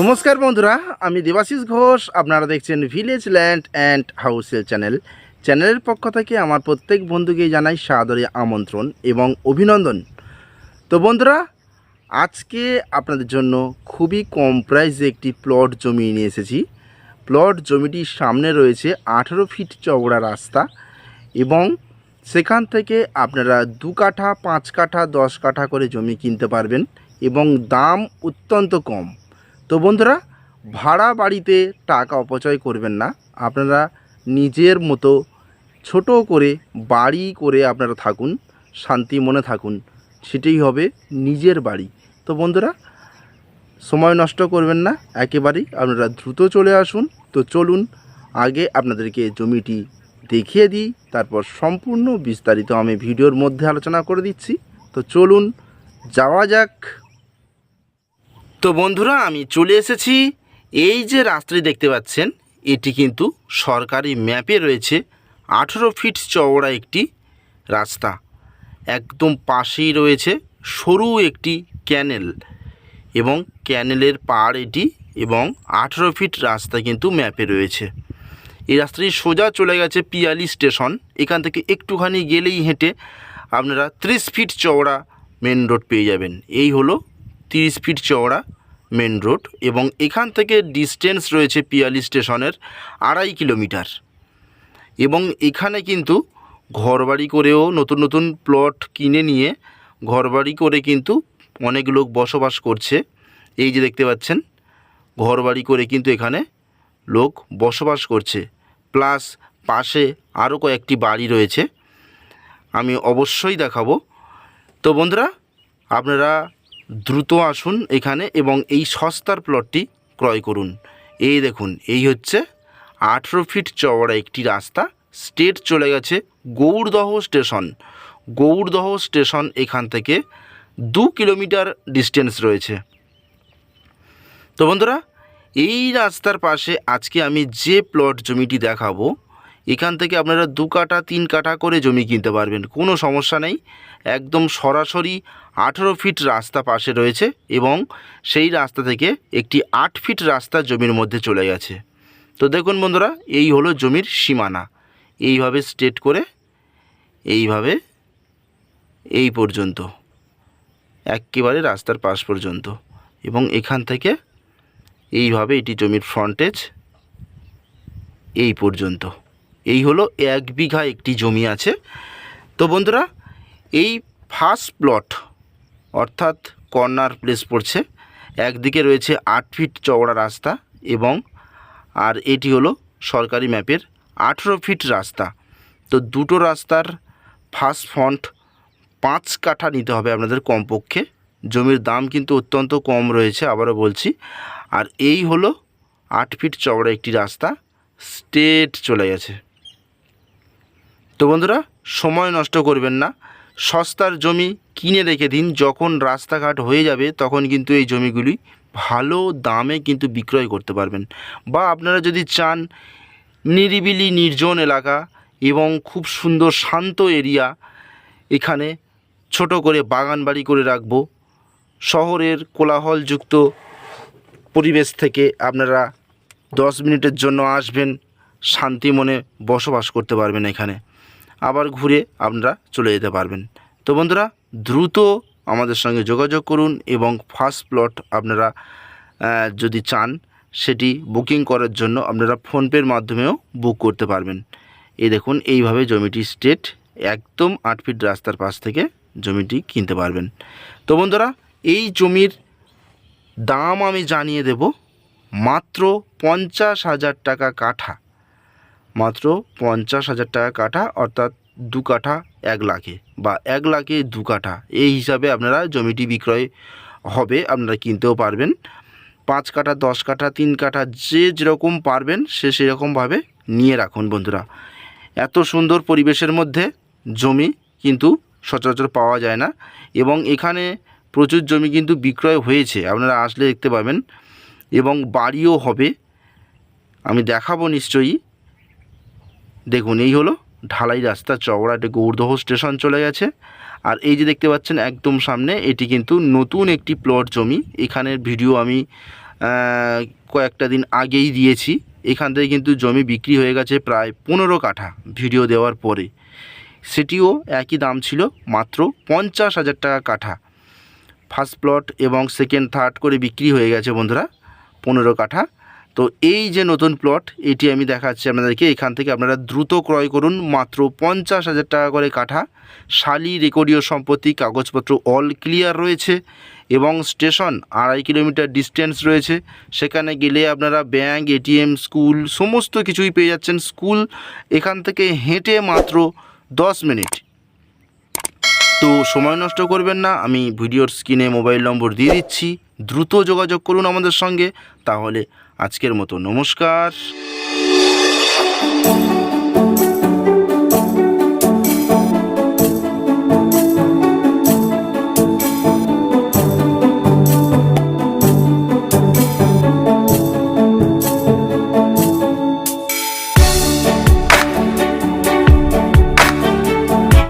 নমস্কার বন্ধুরা, আমি দেবাশিস ঘোষ। আপনারা দেখছেন ভিলেজ ল্যান্ড অ্যান্ড হাউসেল চ্যানেল চ্যানেলের পক্ষ থেকে আমার প্রত্যেক বন্ধুকে জানাই সাদরে আমন্ত্রণ এবং অভিনন্দন। তো বন্ধুরা, আজকে আপনাদের জন্য খুবই কম প্রাইসে একটি প্লট জমি নিয়ে এসেছি। প্লট জমিটির সামনে রয়েছে আঠেরো ফিট চওড়া রাস্তা এবং সেখান থেকে আপনারা দু কাঠা, পাঁচ কাঠা, দশ কাঠা করে জমি কিনতে পারবেন এবং দাম অত্যন্ত কম। তো বন্ধুরা, ভাড়া বাড়িতে টাকা অপচয় করবেন না। আপনারা নিজের মতো ছোট করে বাড়ি করে আপনারা থাকুন, শান্তি মনে থাকুন, সেটাই হবে নিজের বাড়ি। তো বন্ধুরা, সময় নষ্ট করবেন না, একেবারেই আপনারা দ্রুত চলে আসুন। তো চলুন, আগে আপনাদেরকে জমিটি দেখিয়ে দিই, তারপর সম্পূর্ণ বিস্তারিত আমি ভিডিওর মধ্যে আলোচনা করে দিচ্ছি। তো চলুন, যাওয়া যাক। তো বন্ধুরা, আমি চলে এসেছি। এই যে রাস্তাটি দেখতে পাচ্ছেন, এটি কিন্তু সরকারি ম্যাপে রয়েছে। আঠেরো ফিট চওড়া একটি রাস্তা। একদম পাশেই রয়েছে সরু একটি ক্যানেল এবং ক্যানেলের পাড় এটি এবং আঠেরো ফিট রাস্তা কিন্তু ম্যাপে রয়েছে। এই রাস্তাটি সোজা চলে গেছে পিয়ালি স্টেশন। এখান থেকে একটুখানি গেলেই হেঁটে আপনারা ত্রিশ ফিট চওড়া মেন রোড পেয়ে যাবেন। এই হলো তিরিশ ফিট চওড়া মেন রোড এবং এখান থেকে ডিস্টেন্স রয়েছে পিয়ালি স্টেশনের আড়াই কিলোমিটার। এবং এখানে কিন্তু ঘরবাড়ি করেও নতুন নতুন প্লট কিনে নিয়ে ঘরবাড়ি করে কিন্তু অনেক লোক বসবাস করছে। এই যে দেখতে পাচ্ছেন, ঘরবাড়ি করে কিন্তু এখানে লোক বসবাস করছে। প্লাস পাশে আরও কয়েকটি বাড়ি রয়েছে। আমি অবশ্যই দেখাবো। তো বন্ধুরা, আপনারা দ্রুত আসুন এখানে এবং এই সস্তার প্লটটি ক্রয় করুন। এই দেখুন, এই হচ্ছে আঠেরো ফিট চওড়া একটি রাস্তা। স্টেট চলে গেছে গৌড়দহ স্টেশন। গৌড়দহ স্টেশন এখান থেকে দু কিলোমিটার ডিস্টেন্স রয়েছে। তো বন্ধুরা, এই রাস্তার পাশে আজকে আমি যে প্লট জমিটি দেখাবো এখান থেকে আপনারা দু কাঠা, তিন কাঠা করে জমি কিনতে পারবেন, কোনো সমস্যা নেই। একদম সরাসরি আঠেরো ফিট রাস্তা পাশে রয়েছে এবং সেই রাস্তা থেকে একটি আট ফিট রাস্তা জমির মধ্যে চলে গেছে। তো দেখুন বন্ধুরা, এই হলো জমির সীমানা। এইভাবে স্ট্রেট করে এইভাবে এই পর্যন্ত, একেবারে রাস্তার পাশ পর্যন্ত এবং এখান থেকে এইভাবে এটি জমির ফ্রন্টেজ এই পর্যন্ত। এই হলো এক বিঘা একটি জমি আছে। তো বন্ধুরা, এই ফার্স্ট প্লট অর্থাৎ কর্নার প্লেস পড়ছে। একদিকে রয়েছে আট ফিট চওড়া রাস্তা এবং, আর এটি হলো সরকারি ম্যাপের আঠেরো ফিট রাস্তা। তো দুটো রাস্তার ফার্স্ট ফ্রন্ট পাঁচ কাঠা নিতে হবে আপনাদের কমপক্ষে। জমির দাম কিন্তু অত্যন্ত কম রয়েছে, আবারও বলছি। আর এই হলো আট ফিট চওড়া একটি রাস্তা। স্ট্রেট চলে গেছে। তো বন্ধুরা, সময় নষ্ট করবেন না। সস্তার জমি কিনে রেখে দিন, যখন রাস্তাঘাট হয়ে যাবে, তখন কিন্তু এই জমিগুলি ভালো দামে কিন্তু বিক্রয় করতে পারবেন। বা আপনারা যদি চান নিরিবিলি, নির্জন এলাকা এবং খুব সুন্দর, শান্ত এরিয়া, এখানে ছোট করে বাগান বাড়ি করে রাখব। শহরের কোলাহলযুক্ত পরিবেশ থেকে আপনারা দশ মিনিটের জন্য আসবেন, শান্তি মনে বসবাস করতে পারবেন এখানে। আবার ঘুরে আপনারা চলে যেতে পারবেন। তো বন্ধুরা, দ্রুত আমাদের সঙ্গে যোগাযোগ করুন এবং ফার্স্ট প্লট আপনারা যদি চান, সেটি বুকিং করার জন্য আপনারা ফোনপের মাধ্যমেও বুক করতে পারবেন। এই দেখুন, এইভাবে জমিটি স্টেট একদম আট ফিট রাস্তার পাশ থেকে জমিটি কিনতে পারবেন। তো বন্ধুরা, এই জমির দাম আমি জানিয়ে দেব, মাত্র পঞ্চাশ হাজার টাকা কাঠা। মাত্র পঞ্চাশ হাজার টাকা কাঠা, অর্থাৎ দু কাঠা, এক লাখে। বা এক লাখে দু কাঠা। এই হিসাবে আপনারা জমিটি বিক্রয় হবে, আপনারা কিনতেও পারবেন। পাঁচ কাঠা, দশ কাঠা, তিন কাঠা, যে যেরকম পারবেন, সে সেরকমভাবে নিয়ে রাখুন বন্ধুরা। এত সুন্দর পরিবেশের মধ্যে জমি কিন্তু সচরাচর পাওয়া যায় না, এবং এখানে প্রচুর জমি কিন্তু বিক্রয় হয়েছে, আপনারা আসলে দেখতে পাবেন। এবং বাড়িও হবে। আমি দেখাবো নিশ্চয়ই। দেখুন, এই হলো ঢালাই রাস্তা চওড়া এটা গৌরদহ স্টেশন চলে গেছে। আর এই যে দেখতে পাচ্ছেন, একদম সামনে এটি কিন্তু নতুন একটি প্লট জমি। এখানের ভিডিও আমি কয়েকটা দিন আগেই দিয়েছি। এখান থেকে কিন্তু জমি বিক্রি হয়ে গেছে প্রায় পনেরো কাঠা ভিডিও দেওয়ার পরে। সেটিও একই দাম ছিল মাত্র পঞ্চাশ হাজার টাকা কাঠা। ফার্স্ট প্লট এবং সেকেন্ড, থার্ড করে বিক্রি হয়ে গেছে বন্ধুরা, পনেরো কাঠা। তো এই যে নতুন প্লট এটি আমি দেখাচ্ছি আপনাদেরকে। এখান থেকে আপনারা দ্রুত ক্রয় করুন মাত্র পঞ্চাশ হাজার টাকা করে কাঠা। শালি রেকর্ডীয় সম্পত্তি, কাগজপত্র অল ক্লিয়ার রয়েছে এবং স্টেশন আড়াই কিলোমিটার ডিস্টেন্স রয়েছে। সেখানে গেলে আপনারা ব্যাংক এটিএম স্কুল সমস্ত কিছুই পেয়ে যাচ্ছেন। স্কুল এখান থেকে হেঁটে মাত্র দশ মিনিট তো সময় নষ্ট করবেন না, আমি ভিডিওর স্ক্রিনে মোবাইল নম্বর দিয়ে দিচ্ছি। দ্রুত যোগাযোগ করুন আমাদের সঙ্গে। তাহলে আজকের মতো নমস্কার।